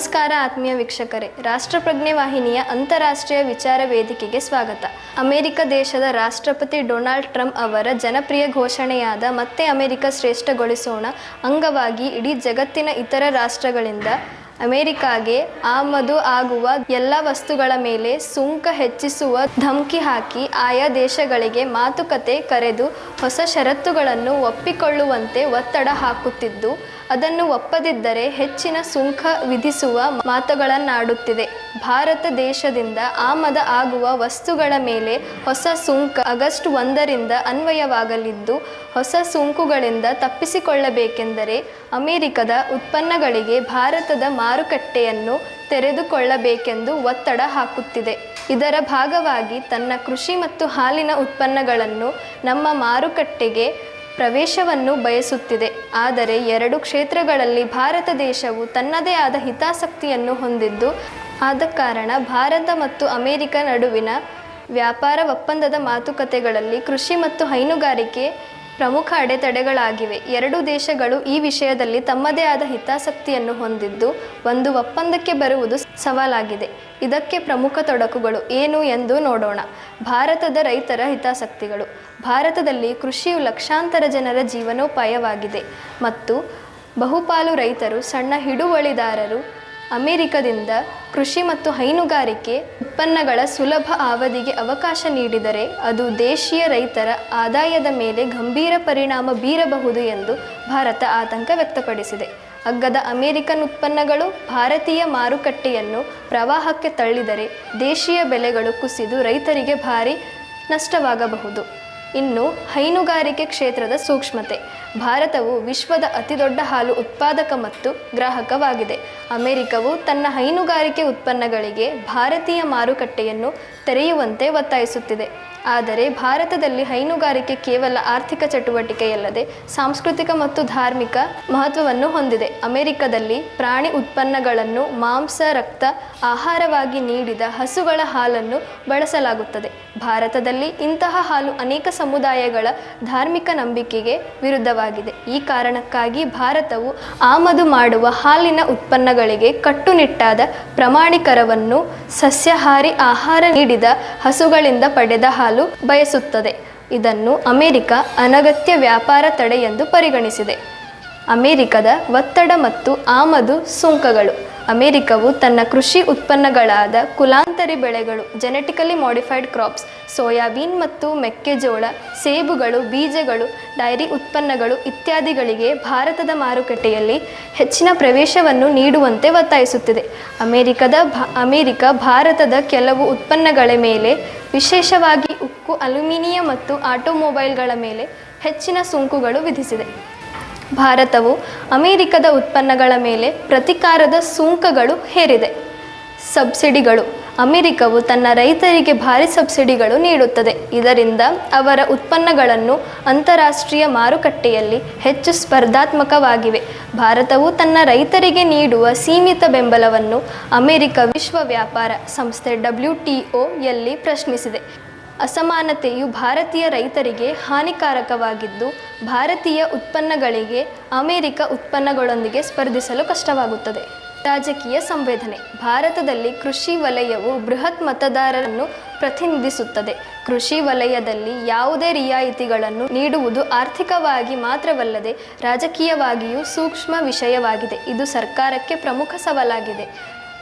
ನಮಸ್ಕಾರ ಆತ್ಮೀಯ ವೀಕ್ಷಕರೇ. ರಾಷ್ಟ್ರಪ್ರಜ್ಞೆ ವಾಹಿನಿಯ ಅಂತಾರಾಷ್ಟ್ರೀಯ ವಿಚಾರ ವೇದಿಕೆಗೆ ಸ್ವಾಗತ. ಅಮೆರಿಕ ದೇಶದ ರಾಷ್ಟ್ರಪತಿ ಡೊನಾಲ್ಡ್ ಟ್ರಂಪ್ ಅವರ ಜನಪ್ರಿಯ ಘೋಷಣೆಯಾದ ಮತ್ತೆ ಅಮೆರಿಕ ಶ್ರೇಷ್ಠಗೊಳಿಸೋಣ ಅಂಗವಾಗಿ ಇಡೀ ಜಗತ್ತಿನ ಇತರ ರಾಷ್ಟ್ರಗಳಿಂದ ಅಮೆರಿಕಾಗೆ ಆಮದು ಆಗುವ ಎಲ್ಲ ವಸ್ತುಗಳ ಮೇಲೆ ಸುಂಕ ಹೆಚ್ಚಿಸುವ ಧಮಕಿ ಹಾಕಿ ಆಯಾ ದೇಶಗಳಿಗೆ ಮಾತುಕತೆ ಕರೆದು ಹೊಸ ಷರತ್ತುಗಳನ್ನು ಒಪ್ಪಿಕೊಳ್ಳುವಂತೆ ಒತ್ತಡ ಹಾಕುತ್ತಿದ್ದು ಅದನ್ನು ಒಪ್ಪದಿದ್ದರೆ ಹೆಚ್ಚಿನ ಸುಂಕ ವಿಧಿಸುವ ಮಾತುಗಳನ್ನಾಡುತ್ತಿದೆ. ಭಾರತ ದೇಶದಿಂದ ಆಮದ ಆಗುವ ವಸ್ತುಗಳ ಮೇಲೆ ಹೊಸ ಸುಂಕ ಆಗಸ್ಟ್ ಒಂದರಿಂದ ಅನ್ವಯವಾಗಲಿದ್ದು, ಹೊಸ ಸುಂಕುಗಳಿಂದ ತಪ್ಪಿಸಿಕೊಳ್ಳಬೇಕೆಂದರೆ ಅಮೆರಿಕದ ಉತ್ಪನ್ನಗಳಿಗೆ ಭಾರತದ ಮಾರುಕಟ್ಟೆಯನ್ನು ತೆರೆದುಕೊಳ್ಳಬೇಕೆಂದು ಒತ್ತಡ ಹಾಕುತ್ತಿದೆ. ಇದರ ಭಾಗವಾಗಿ ತನ್ನ ಕೃಷಿ ಮತ್ತು ಹಾಲಿನ ಉತ್ಪನ್ನಗಳನ್ನು ನಮ್ಮ ಮಾರುಕಟ್ಟೆಗೆ ಪ್ರವೇಶವನ್ನು ಬಯಸುತ್ತಿದೆ. ಆದರೆ ಎರಡು ಕ್ಷೇತ್ರಗಳಲ್ಲಿ ಭಾರತ ದೇಶವು ತನ್ನದೇ ಆದ ಹಿತಾಸಕ್ತಿಯನ್ನು ಹೊಂದಿದ್ದು, ಆದ ಕಾರಣ ಭಾರತ ಮತ್ತು ಅಮೆರಿಕ ನಡುವಿನ ವ್ಯಾಪಾರ ಒಪ್ಪಂದದ ಮಾತುಕತೆಗಳಲ್ಲಿ ಕೃಷಿ ಮತ್ತು ಹೈನುಗಾರಿಕೆ ಪ್ರಮುಖ ಅಡೆತಡೆಗಳಾಗಿವೆ. ಎರಡು ದೇಶಗಳು ಈ ವಿಷಯದಲ್ಲಿ ತಮ್ಮದೇ ಆದ ಹಿತಾಸಕ್ತಿಯನ್ನು ಹೊಂದಿದ್ದು, ಒಂದು ಒಪ್ಪಂದಕ್ಕೆ ಬರುವುದು ಸವಾಲಾಗಿದೆ. ಇದಕ್ಕೆ ಪ್ರಮುಖ ತೊಡಕುಗಳು ಏನು ಎಂದು ನೋಡೋಣ. ಭಾರತದ ರೈತರ ಹಿತಾಸಕ್ತಿಗಳು. ಭಾರತದಲ್ಲಿ ಕೃಷಿಯು ಲಕ್ಷಾಂತರ ಜನರ ಜೀವನೋಪಾಯವಾಗಿದೆ ಮತ್ತು ಬಹುಪಾಲು ರೈತರು ಸಣ್ಣ ಹಿಡುವಳಿದಾರರು ಅಮೆರಿಕದಿಂದ ಕೃಷಿ ಮತ್ತು ಹೈನುಗಾರಿಕೆ ಉತ್ಪನ್ನಗಳ ಸುಲಭ ಅವಧಿಗೆ ಅವಕಾಶ ನೀಡಿದರೆ ಅದು ದೇಶೀಯ ರೈತರ ಆದಾಯದ ಮೇಲೆ ಗಂಭೀರ ಪರಿಣಾಮ ಬೀರಬಹುದು ಎಂದು ಭಾರತ ಆತಂಕ ವ್ಯಕ್ತಪಡಿಸಿದೆ. ಅಗ್ಗದ ಅಮೆರಿಕನ್ ಉತ್ಪನ್ನಗಳು ಭಾರತೀಯ ಮಾರುಕಟ್ಟೆಯನ್ನು ಪ್ರವಾಹಕ್ಕೆ ತಳ್ಳಿದರೆ ದೇಶೀಯ ಬೆಲೆಗಳು ಕುಸಿದು ರೈತರಿಗೆ ಭಾರಿ ನಷ್ಟವಾಗಬಹುದು. ಇನ್ನು ಹೈನುಗಾರಿಕೆ ಕ್ಷೇತ್ರದ ಸೂಕ್ಷ್ಮತೆ. ಭಾರತವು ವಿಶ್ವದ ಅತಿದೊಡ್ಡ ಹಾಲು ಉತ್ಪಾದಕ ಮತ್ತು ಗ್ರಾಹಕವಾಗಿದೆ. ಅಮೆರಿಕವು ತನ್ನ ಹೈನುಗಾರಿಕೆ ಉತ್ಪನ್ನಗಳಿಗೆ ಭಾರತೀಯ ಮಾರುಕಟ್ಟೆಯನ್ನು ತೆರೆಯುವಂತೆ ಒತ್ತಾಯಿಸುತ್ತಿದೆ. ಆದರೆ ಭಾರತದಲ್ಲಿ ಹೈನುಗಾರಿಕೆ ಕೇವಲ ಆರ್ಥಿಕ ಚಟುವಟಿಕೆಯಲ್ಲದೆ ಸಾಂಸ್ಕೃತಿಕ ಮತ್ತು ಧಾರ್ಮಿಕ ಮಹತ್ವವನ್ನು ಹೊಂದಿದೆ. ಅಮೆರಿಕದಲ್ಲಿ ಪ್ರಾಣಿ ಉತ್ಪನ್ನಗಳನ್ನು ಮಾಂಸ, ರಕ್ತ, ಆಹಾರವಾಗಿ ನೀಡಿದ ಹಸುಗಳ ಹಾಲನ್ನು ಬಳಸಲಾಗುತ್ತದೆ. ಭಾರತದಲ್ಲಿ ಇಂತಹ ಹಾಲು ಅನೇಕ ಸಮುದಾಯಗಳ ಧಾರ್ಮಿಕ ನಂಬಿಕೆಗೆ ವಿರುದ್ಧವಾಗಿದೆ ಈ ಕಾರಣಕ್ಕಾಗಿ ಭಾರತವು ಆಮದು ಮಾಡುವ ಹಾಲಿನ ಉತ್ಪನ್ನಗಳಿಗೆ ಕಟ್ಟುನಿಟ್ಟಾದ ಪ್ರಮಾಣೀಕರವನ್ನು ಸಸ್ಯಾಹಾರಿ ಆಹಾರ ನೀಡಿದ ಹಸುಗಳಿಂದ ಪಡೆದ ಹಾಲು ಬಯಸುತ್ತದೆ. ಇದನ್ನು ಅಮೆರಿಕ ಅನಗತ್ಯ ವ್ಯಾಪಾರ ತಡೆ ಎಂದು ಪರಿಗಣಿಸಿದೆ. ಅಮೆರಿಕದ ಒತ್ತಡ ಮತ್ತು ಆಮದು ಸುಂಕಗಳು. ಅಮೆರಿಕವು ತನ್ನ ಕೃಷಿ ಉತ್ಪನ್ನಗಳಾದ ಕುಲಾಂತರಿ ಬೆಳೆಗಳು ಜೆನೆಟಿಕಲಿ ಮಾಡಿಫೈಡ್ ಕ್ರಾಪ್ಸ್ ಸೋಯಾಬೀನ್ ಮತ್ತು ಮೆಕ್ಕೆಜೋಳ, ಸೇಬುಗಳು, ಬೀಜಗಳು, ಡೈರಿ ಉತ್ಪನ್ನಗಳು ಇತ್ಯಾದಿಗಳಿಗೆ ಭಾರತದ ಮಾರುಕಟ್ಟೆಯಲ್ಲಿ ಹೆಚ್ಚಿನ ಪ್ರವೇಶವನ್ನು ನೀಡುವಂತೆ ಒತ್ತಾಯಿಸುತ್ತಿದೆ. ಅಮೆರಿಕದ ಭಾ, ಅಮೆರಿಕ, ಭಾರತದ ಕೆಲವು ಉತ್ಪನ್ನಗಳ ಮೇಲೆ, ವಿಶೇಷವಾಗಿ ಉಕ್ಕು, ಅಲ್ಯೂಮಿನಿಯಂ ಮತ್ತು ಆಟೋಮೊಬೈಲ್ಗಳ ಮೇಲೆ ಹೆಚ್ಚಿನ ಸುಂಕುಗಳು ವಿಧಿಸಿದೆ. ಭಾರತವು ಅಮೆರಿಕದ ಉತ್ಪನ್ನಗಳ ಮೇಲೆ ಪ್ರತಿಕಾರದ ಸುಂಕಗಳು ಹೇರಿದೆ. ಸಬ್ಸಿಡಿಗಳು ಅಮೆರಿಕವು ತನ್ನ ರೈತರಿಗೆ ಭಾರಿ ಸಬ್ಸಿಡಿಗಳು ನೀಡುತ್ತದೆ. ಇದರಿಂದ ಅವರ ಉತ್ಪನ್ನಗಳನ್ನು ಅಂತಾರಾಷ್ಟ್ರೀಯ ಮಾರುಕಟ್ಟೆಯಲ್ಲಿ ಹೆಚ್ಚು ಸ್ಪರ್ಧಾತ್ಮಕವಾಗಿವೆ. ಭಾರತವು ತನ್ನ ರೈತರಿಗೆ ನೀಡುವ ಸೀಮಿತ ಬೆಂಬಲವನ್ನು ಅಮೆರಿಕ ವಿಶ್ವ ವ್ಯಾಪಾರ ಸಂಸ್ಥೆ ಡಬ್ಲ್ಯೂ ಟಿ ಪ್ರಶ್ನಿಸಿದೆ. ಅಸಮಾನತೆಯು ಭಾರತೀಯ ರೈತರಿಗೆ ಹಾನಿಕಾರಕವಾಗಿದ್ದು, ಭಾರತೀಯ ಉತ್ಪನ್ನಗಳಿಗೆ ಅಮೆರಿಕ ಉತ್ಪನ್ನಗಳೊಂದಿಗೆ ಸ್ಪರ್ಧಿಸಲು ಕಷ್ಟವಾಗುತ್ತದೆ. ರಾಜಕೀಯ ಸಂವೇದನೆ. ಭಾರತದಲ್ಲಿ ಕೃಷಿ ವಲಯವು ಬೃಹತ್ ಮತದಾರರನ್ನು ಪ್ರತಿನಿಧಿಸುತ್ತದೆ. ಕೃಷಿ ವಲಯದಲ್ಲಿ ಯಾವುದೇ ರಿಯಾಯಿತಿಗಳನ್ನು ನೀಡುವುದು ಆರ್ಥಿಕವಾಗಿ ಮಾತ್ರವಲ್ಲದೆ ರಾಜಕೀಯವಾಗಿಯೂ ಸೂಕ್ಷ್ಮ ವಿಷಯವಾಗಿದೆ. ಇದು ಸರ್ಕಾರಕ್ಕೆ ಪ್ರಮುಖ ಸವಾಲಾಗಿದೆ.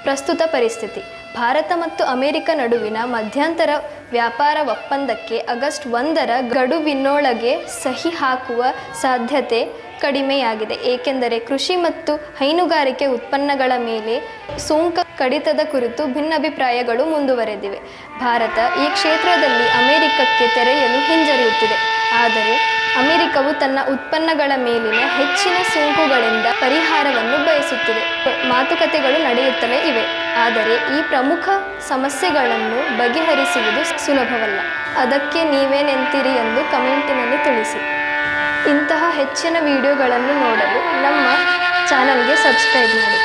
ಪ್ರಸ್ತುತ ಪರಿಸ್ಥಿತಿ. ಭಾರತ ಮತ್ತು ಅಮೆರಿಕ ನಡುವಿನ ಮಧ್ಯಂತರ ವ್ಯಾಪಾರ ಒಪ್ಪಂದಕ್ಕೆ ಆಗಸ್ಟ್ ಒಂದರ ಗಡುವಿನೊಳಗೆ ಸಹಿ ಹಾಕುವ ಸಾಧ್ಯತೆ ಕಡಿಮೆಯಾಗಿದೆ. ಏಕೆಂದರೆ ಕೃಷಿ ಮತ್ತು ಹೈನುಗಾರಿಕೆ ಉತ್ಪನ್ನಗಳ ಮೇಲೆ ಸುಂಕ ಕಡಿತದ ಕುರಿತು ಭಿನ್ನಾಭಿಪ್ರಾಯಗಳು ಮುಂದುವರೆದಿವೆ. ಭಾರತ ಈ ಕ್ಷೇತ್ರದಲ್ಲಿ ಅಮೆರಿಕಕ್ಕೆ ತೆರೆಯಲು ಹಿಂಜರಿಯುತ್ತಿದೆ. ಆದರೆ ಅಮೆರಿಕವು ತನ್ನ ಉತ್ಪನ್ನಗಳ ಮೇಲಿನ ಹೆಚ್ಚಿನ ಸುಂಕುಗಳಿಂದ ಪರಿಹಾರವನ್ನು ಬಯಸುತ್ತಿದೆ. ಮಾತುಕತೆಗಳು ನಡೆಯುತ್ತಲೇ ಇವೆ. ಆದರೆ ಈ ಪ್ರಮುಖ ಸಮಸ್ಯೆಗಳನ್ನು ಬಗೆಹರಿಸುವುದು ಸುಲಭವಲ್ಲ. ಅದಕ್ಕೆ ನೀವೇನೆಂತೀರಿ ಎಂದು ಕಮೆಂಟಿನಲ್ಲಿ ತಿಳಿಸಿ. ಇಂತಹ ಹೆಚ್ಚಿನ ವಿಡಿಯೋಗಳನ್ನು ನೋಡಲು ನಮ್ಮ ಚಾನಲ್ಗೆ ಸಬ್ಸ್ಕ್ರೈಬ್ ಮಾಡಿ.